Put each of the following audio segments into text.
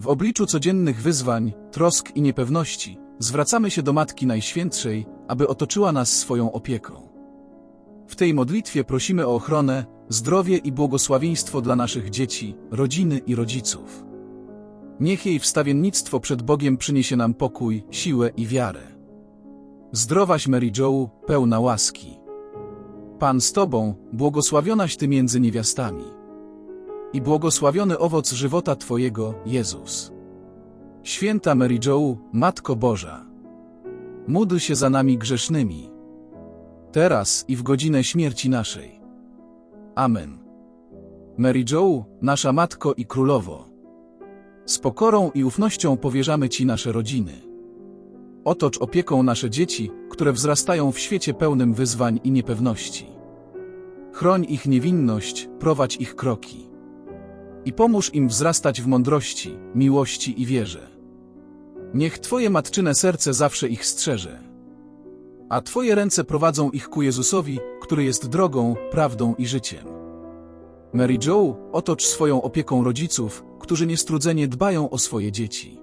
W obliczu codziennych wyzwań, trosk i niepewności, zwracamy się do Matki Najświętszej, aby otoczyła nas swoją opieką. W tej modlitwie prosimy o ochronę, zdrowie i błogosławieństwo dla naszych dzieci, rodziny i rodziców. Niech jej wstawiennictwo przed Bogiem przyniesie nam pokój, siłę i wiarę. Zdrowaś Mary Jo, pełna łaski. Pan z Tobą, błogosławionaś Ty między niewiastami. I błogosławiony owoc żywota Twojego, Jezus. Święta Mary Jo, Matko Boża. Módl się za nami grzesznymi. Teraz i w godzinę śmierci naszej. Amen. Mary Jo, nasza Matko i Królowo. Z pokorą i ufnością powierzamy Ci nasze rodziny. Otocz opieką nasze dzieci, które wzrastają w świecie pełnym wyzwań i niepewności. Chroń ich niewinność, prowadź ich kroki. I pomóż im wzrastać w mądrości, miłości i wierze. Niech Twoje matczyne serce zawsze ich strzeże. A Twoje ręce prowadzą ich ku Jezusowi, który jest drogą, prawdą i życiem. Mary Jo, otocz swoją opieką rodziców, którzy niestrudzenie dbają o swoje dzieci.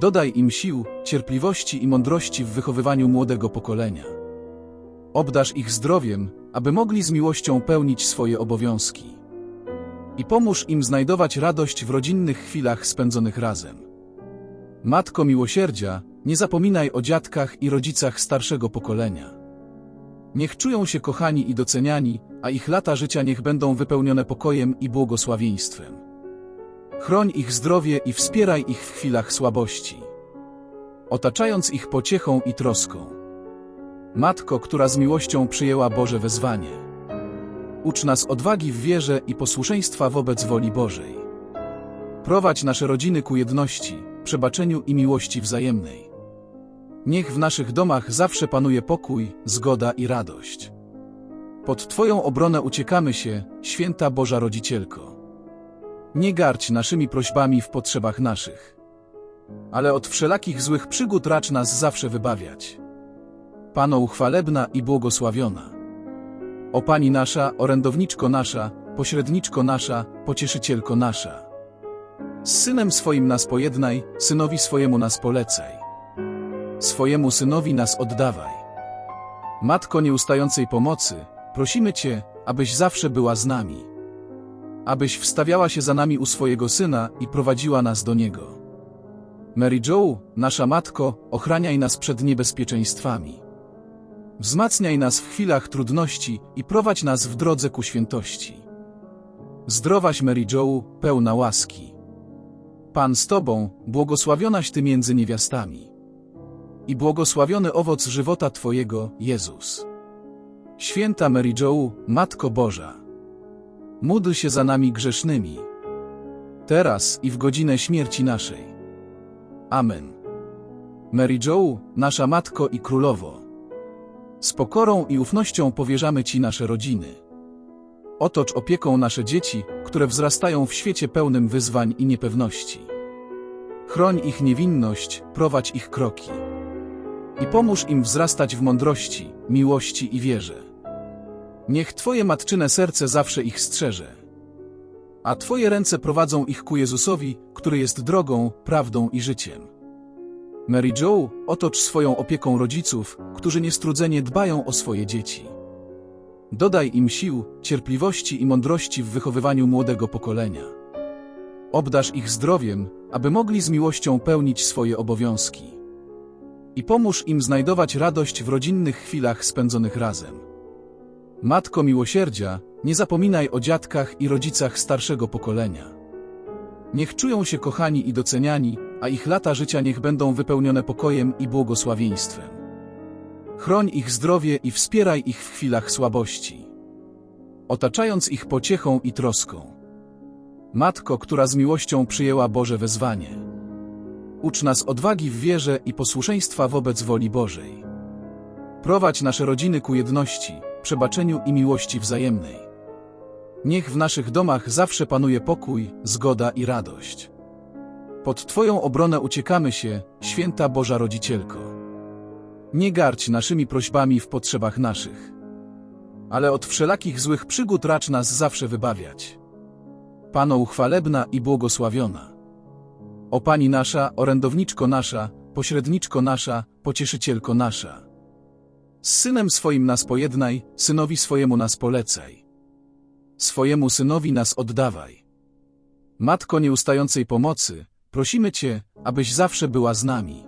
Dodaj im sił, cierpliwości i mądrości w wychowywaniu młodego pokolenia. Obdasz ich zdrowiem, aby mogli z miłością pełnić swoje obowiązki. I pomóż im znajdować radość w rodzinnych chwilach spędzonych razem. Matko miłosierdzia, nie zapominaj o dziadkach i rodzicach starszego pokolenia. Niech czują się kochani i doceniani, a ich lata życia niech będą wypełnione pokojem i błogosławieństwem. Chroń ich zdrowie i wspieraj ich w chwilach słabości, otaczając ich pociechą i troską. Matko, która z miłością przyjęła Boże wezwanie. Ucz nas odwagi w wierze i posłuszeństwa wobec woli Bożej. Prowadź nasze rodziny ku jedności, przebaczeniu i miłości wzajemnej. Niech w naszych domach zawsze panuje pokój, zgoda i radość. Pod Twoją obronę uciekamy się, święta Boża Rodzicielko. Nie garć naszymi prośbami w potrzebach naszych. Ale od wszelakich złych przygód racz nas zawsze wybawiać. Pano uchwalebna i błogosławiona. O Pani nasza, orędowniczko nasza, pośredniczko nasza, pocieszycielko nasza. Z Synem swoim nas pojednaj, Synowi swojemu nas polecaj. Swojemu Synowi nas oddawaj. Matko nieustającej pomocy, prosimy Cię, abyś zawsze była z nami. Abyś wstawiała się za nami u swojego Syna i prowadziła nas do Niego. Mary Jo, nasza Matko, ochraniaj nas przed niebezpieczeństwami. Wzmacniaj nas w chwilach trudności i prowadź nas w drodze ku świętości. Zdrowaś Mary Jo, pełna łaski. Pan z Tobą, błogosławionaś Ty między niewiastami. I błogosławiony owoc żywota Twojego, Jezus. Święta Mary Jo, Matko Boża. Módl się za nami grzesznymi. Teraz i w godzinę śmierci naszej. Amen. Mary Jo, nasza Matko i Królowo. Z pokorą i ufnością powierzamy Ci nasze rodziny. Otocz opieką nasze dzieci, które wzrastają w świecie pełnym wyzwań i niepewności. Chroń ich niewinność, prowadź ich kroki. I pomóż im wzrastać w mądrości, miłości i wierze. Niech Twoje matczyne serce zawsze ich strzeże. A Twoje ręce prowadzą ich ku Jezusowi, który jest drogą, prawdą i życiem. Mary Jo, otocz swoją opieką rodziców, którzy niestrudzenie dbają o swoje dzieci. Dodaj im sił, cierpliwości i mądrości w wychowywaniu młodego pokolenia. Obdasz ich zdrowiem, aby mogli z miłością pełnić swoje obowiązki. I pomóż im znajdować radość w rodzinnych chwilach spędzonych razem. Matko miłosierdzia, nie zapominaj o dziadkach i rodzicach starszego pokolenia. Niech czują się kochani i doceniani, a ich lata życia niech będą wypełnione pokojem i błogosławieństwem. Chroń ich zdrowie i wspieraj ich w chwilach słabości, otaczając ich pociechą i troską. Matko, która z miłością przyjęła Boże wezwanie. Ucz nas odwagi w wierze i posłuszeństwa wobec woli Bożej. Prowadź nasze rodziny ku jedności, przebaczeniu i miłości wzajemnej. Niech w naszych domach zawsze panuje pokój, zgoda i radość. Pod Twoją obronę uciekamy się, święta Boża Rodzicielko. Nie garć naszymi prośbami w potrzebach naszych. Ale od wszelakich złych przygód racz nas zawsze wybawiać. Pano uchwalebna i błogosławiona. O Pani nasza, orędowniczko nasza, pośredniczko nasza, pocieszycielko nasza. Z synem swoim nas pojednaj, synowi swojemu nas polecaj. Swojemu synowi nas oddawaj. Matko nieustającej pomocy, prosimy Cię, abyś zawsze była z nami.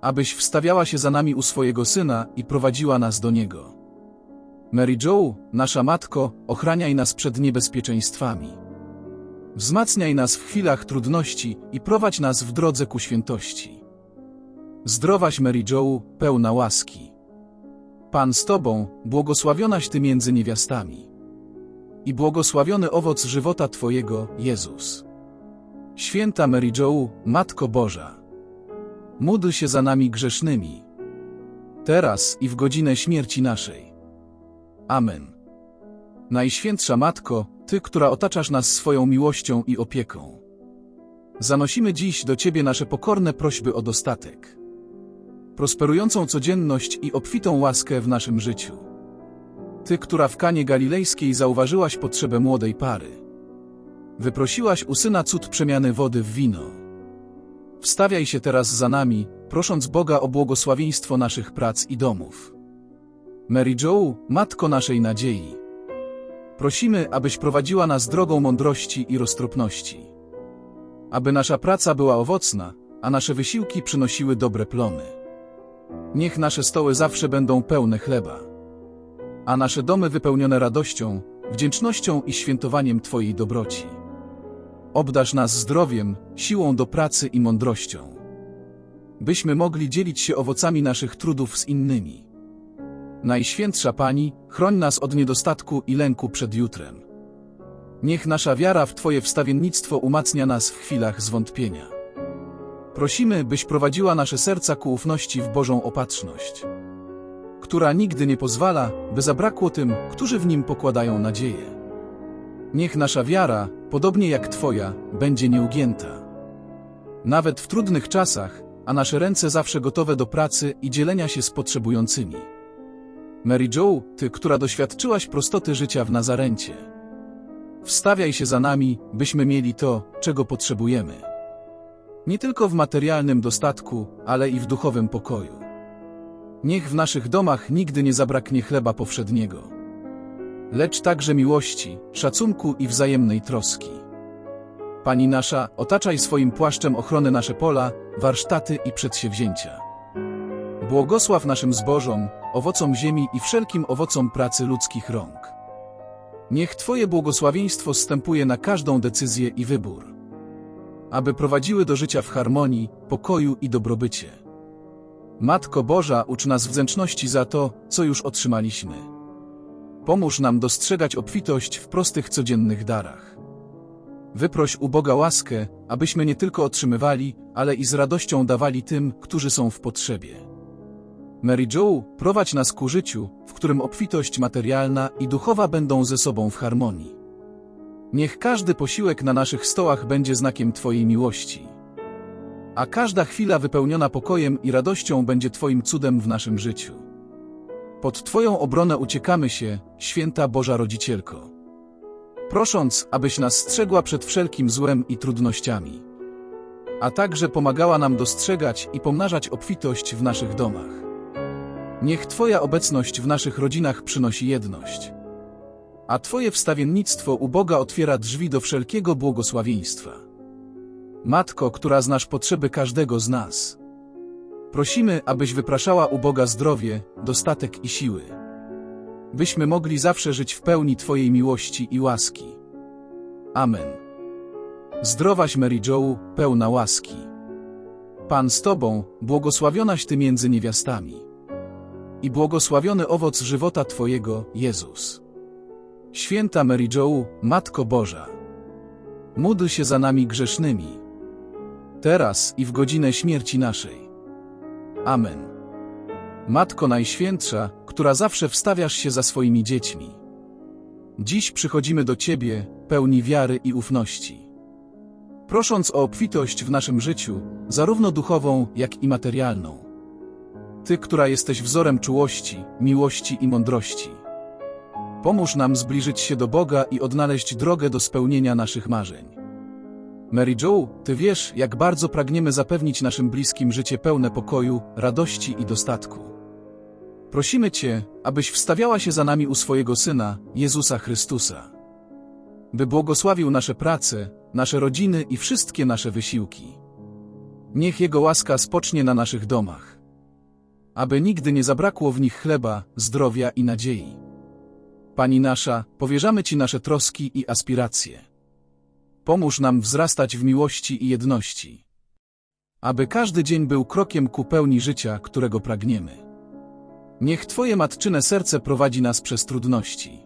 Abyś wstawiała się za nami u swojego syna i prowadziła nas do niego. Mary Jo, nasza matko, ochraniaj nas przed niebezpieczeństwami. Wzmacniaj nas w chwilach trudności i prowadź nas w drodze ku świętości. Zdrowaś Mary Jo, pełna łaski. Pan z Tobą, błogosławionaś Ty między niewiastami. I błogosławiony owoc żywota Twojego, Jezus. Święta Mary Jo, Matko Boża. Módl się za nami grzesznymi. Teraz i w godzinę śmierci naszej. Amen. Najświętsza Matko, Ty, która otaczasz nas swoją miłością i opieką. Zanosimy dziś do Ciebie nasze pokorne prośby o dostatek. Prosperującą codzienność i obfitą łaskę w naszym życiu. Ty, która w Kanie Galilejskiej zauważyłaś potrzebę młodej pary. Wyprosiłaś u Syna cud przemiany wody w wino. Wstawiaj się teraz za nami, prosząc Boga o błogosławieństwo naszych prac i domów. Mary Jo, Matko naszej nadziei. Prosimy, abyś prowadziła nas drogą mądrości i roztropności. Aby nasza praca była owocna, a nasze wysiłki przynosiły dobre plony. Niech nasze stoły zawsze będą pełne chleba, a nasze domy wypełnione radością, wdzięcznością i świętowaniem Twojej dobroci. Obdasz nas zdrowiem, siłą do pracy i mądrością, byśmy mogli dzielić się owocami naszych trudów z innymi. Najświętsza Pani, chroń nas od niedostatku i lęku przed jutrem. Niech nasza wiara w Twoje wstawiennictwo umacnia nas w chwilach zwątpienia. Prosimy, byś prowadziła nasze serca ku ufności w Bożą opatrzność, która nigdy nie pozwala, by zabrakło tym, którzy w nim pokładają nadzieję. Niech nasza wiara, podobnie jak Twoja, będzie nieugięta. Nawet w trudnych czasach, a nasze ręce zawsze gotowe do pracy i dzielenia się z potrzebującymi. Mary Jo, Ty, która doświadczyłaś prostoty życia w Nazarencie. Wstawiaj się za nami, byśmy mieli to, czego potrzebujemy. Nie tylko w materialnym dostatku, ale i w duchowym pokoju. Niech w naszych domach nigdy nie zabraknie chleba powszedniego, lecz także miłości, szacunku i wzajemnej troski. Pani nasza, otaczaj swoim płaszczem ochrony nasze pola, warsztaty i przedsięwzięcia. Błogosław naszym zbożom, owocom ziemi i wszelkim owocom pracy ludzkich rąk. Niech Twoje błogosławieństwo stępuje na każdą decyzję i wybór, aby prowadziły do życia w harmonii, pokoju i dobrobycie. Matko Boża, ucz nas wdzięczności za to, co już otrzymaliśmy. Pomóż nam dostrzegać obfitość w prostych codziennych darach. Wyproś u Boga łaskę, abyśmy nie tylko otrzymywali, ale i z radością dawali tym, którzy są w potrzebie. Mary Jo, prowadź nas ku życiu, w którym obfitość materialna i duchowa będą ze sobą w harmonii. Niech każdy posiłek na naszych stołach będzie znakiem Twojej miłości. A każda chwila wypełniona pokojem i radością będzie Twoim cudem w naszym życiu. Pod Twoją obronę uciekamy się, święta Boża Rodzicielko. Prosząc, abyś nas strzegła przed wszelkim złem i trudnościami. A także pomagała nam dostrzegać i pomnażać obfitość w naszych domach. Niech Twoja obecność w naszych rodzinach przynosi jedność. A Twoje wstawiennictwo u Boga otwiera drzwi do wszelkiego błogosławieństwa. Matko, która znasz potrzeby każdego z nas. Prosimy, abyś wypraszała u Boga zdrowie, dostatek i siły. Byśmy mogli zawsze żyć w pełni Twojej miłości i łaski. Amen. Zdrowaś Mary Jo, pełna łaski. Pan z Tobą, błogosławionaś Ty między niewiastami i błogosławiony owoc żywota Twojego, Jezus. Święta Mary Jo, Matko Boża, módl się za nami grzesznymi, teraz i w godzinę śmierci naszej. Amen. Matko Najświętsza, która zawsze wstawiasz się za swoimi dziećmi. Dziś przychodzimy do Ciebie, pełni wiary i ufności. Prosząc o obfitość w naszym życiu, zarówno duchową, jak i materialną. Ty, która jesteś wzorem czułości, miłości i mądrości. Pomóż nam zbliżyć się do Boga i odnaleźć drogę do spełnienia naszych marzeń. Mary Jo, Ty wiesz, jak bardzo pragniemy zapewnić naszym bliskim życie pełne pokoju, radości i dostatku. Prosimy Cię, abyś wstawiała się za nami u swojego Syna, Jezusa Chrystusa. By błogosławił nasze prace, nasze rodziny i wszystkie nasze wysiłki. Niech Jego łaska spocznie na naszych domach. Aby nigdy nie zabrakło w nich chleba, zdrowia i nadziei. Pani nasza, powierzamy Ci nasze troski i aspiracje. Pomóż nam wzrastać w miłości i jedności. Aby każdy dzień był krokiem ku pełni życia, którego pragniemy. Niech Twoje matczyne serce prowadzi nas przez trudności.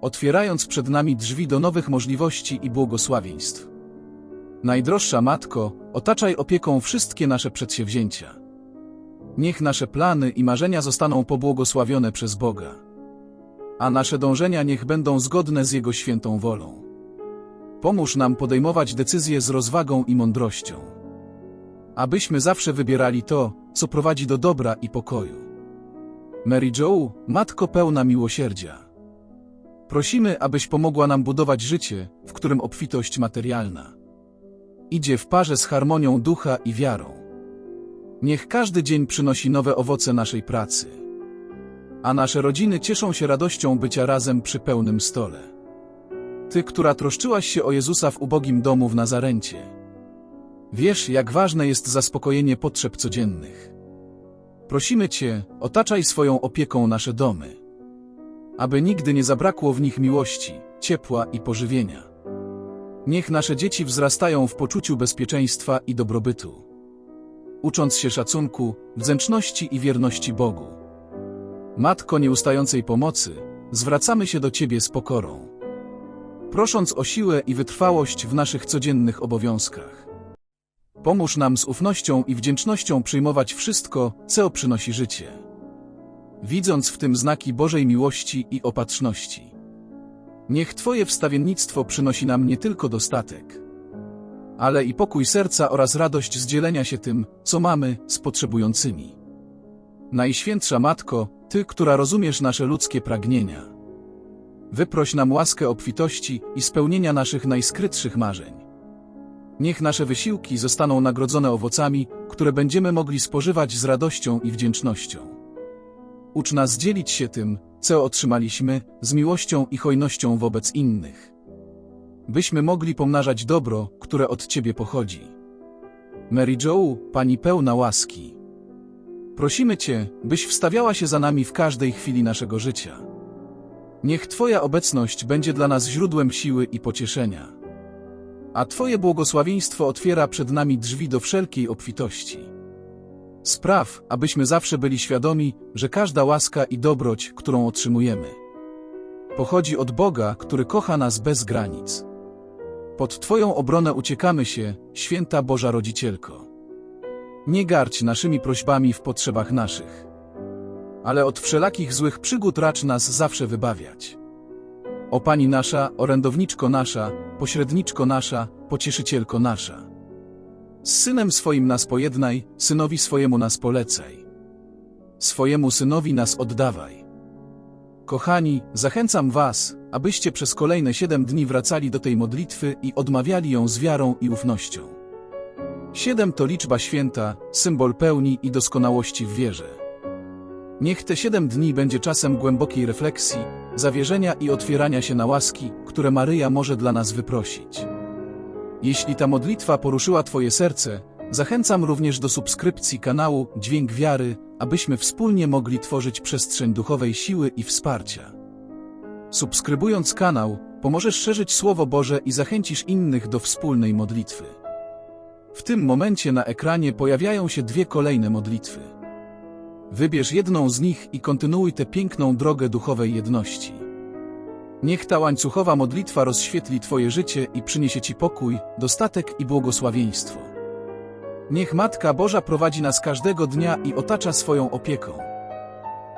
Otwierając przed nami drzwi do nowych możliwości i błogosławieństw. Najdroższa Matko, otaczaj opieką wszystkie nasze przedsięwzięcia. Niech nasze plany i marzenia zostaną pobłogosławione przez Boga. A nasze dążenia niech będą zgodne z Jego świętą wolą. Pomóż nam podejmować decyzje z rozwagą i mądrością. Abyśmy zawsze wybierali to, co prowadzi do dobra i pokoju. Mary Jo, Matko pełna miłosierdzia. Prosimy, abyś pomogła nam budować życie, w którym obfitość materialna idzie w parze z harmonią ducha i wiarą. Niech każdy dzień przynosi nowe owoce naszej pracy, a nasze rodziny cieszą się radością bycia razem przy pełnym stole. Ty, która troszczyłaś się o Jezusa w ubogim domu w Nazarencie. Wiesz, jak ważne jest zaspokojenie potrzeb codziennych. Prosimy Cię, otaczaj swoją opieką nasze domy, aby nigdy nie zabrakło w nich miłości, ciepła i pożywienia. Niech nasze dzieci wzrastają w poczuciu bezpieczeństwa i dobrobytu, ucząc się szacunku, wdzięczności i wierności Bogu. Matko nieustającej pomocy, zwracamy się do Ciebie z pokorą, prosząc o siłę i wytrwałość w naszych codziennych obowiązkach. Pomóż nam z ufnością i wdzięcznością przyjmować wszystko, co przynosi życie, widząc w tym znaki Bożej miłości i opatrzności. Niech Twoje wstawiennictwo przynosi nam nie tylko dostatek, ale i pokój serca oraz radość z dzielenia się tym, co mamy, z potrzebującymi. Najświętsza Matko, Ty, która rozumiesz nasze ludzkie pragnienia, wyproś nam łaskę obfitości i spełnienia naszych najskrytszych marzeń. Niech nasze wysiłki zostaną nagrodzone owocami, które będziemy mogli spożywać z radością i wdzięcznością. Ucz nas dzielić się tym, co otrzymaliśmy, z miłością i hojnością wobec innych. Byśmy mogli pomnażać dobro, które od Ciebie pochodzi. Mary Jo, Pani pełna łaski. Prosimy Cię, byś wstawiała się za nami w każdej chwili naszego życia. Niech Twoja obecność będzie dla nas źródłem siły i pocieszenia. A Twoje błogosławieństwo otwiera przed nami drzwi do wszelkiej obfitości. Spraw, abyśmy zawsze byli świadomi, że każda łaska i dobroć, którą otrzymujemy, pochodzi od Boga, który kocha nas bez granic. Pod Twoją obronę uciekamy się, święta Boża Rodzicielko. Nie garć naszymi prośbami w potrzebach naszych, ale od wszelakich złych przygód racz nas zawsze wybawiać. O Pani nasza, orędowniczko nasza, pośredniczko nasza, pocieszycielko nasza. Z synem swoim nas pojednaj, synowi swojemu nas polecaj. Swojemu synowi nas oddawaj. Kochani, zachęcam was, abyście przez kolejne siedem dni wracali do tej modlitwy i odmawiali ją z wiarą i ufnością. Siedem to liczba święta, symbol pełni i doskonałości w wierze. Niech te siedem dni będzie czasem głębokiej refleksji, zawierzenia i otwierania się na łaski, które Maryja może dla nas wyprosić. Jeśli ta modlitwa poruszyła Twoje serce, zachęcam również do subskrypcji kanału Dźwięk Wiary, abyśmy wspólnie mogli tworzyć przestrzeń duchowej siły i wsparcia. Subskrybując kanał, pomożesz szerzyć Słowo Boże i zachęcisz innych do wspólnej modlitwy. W tym momencie na ekranie pojawiają się dwie kolejne modlitwy. Wybierz jedną z nich i kontynuuj tę piękną drogę duchowej jedności. Niech ta łańcuchowa modlitwa rozświetli Twoje życie i przyniesie Ci pokój, dostatek i błogosławieństwo. Niech Matka Boża prowadzi nas każdego dnia i otacza swoją opieką.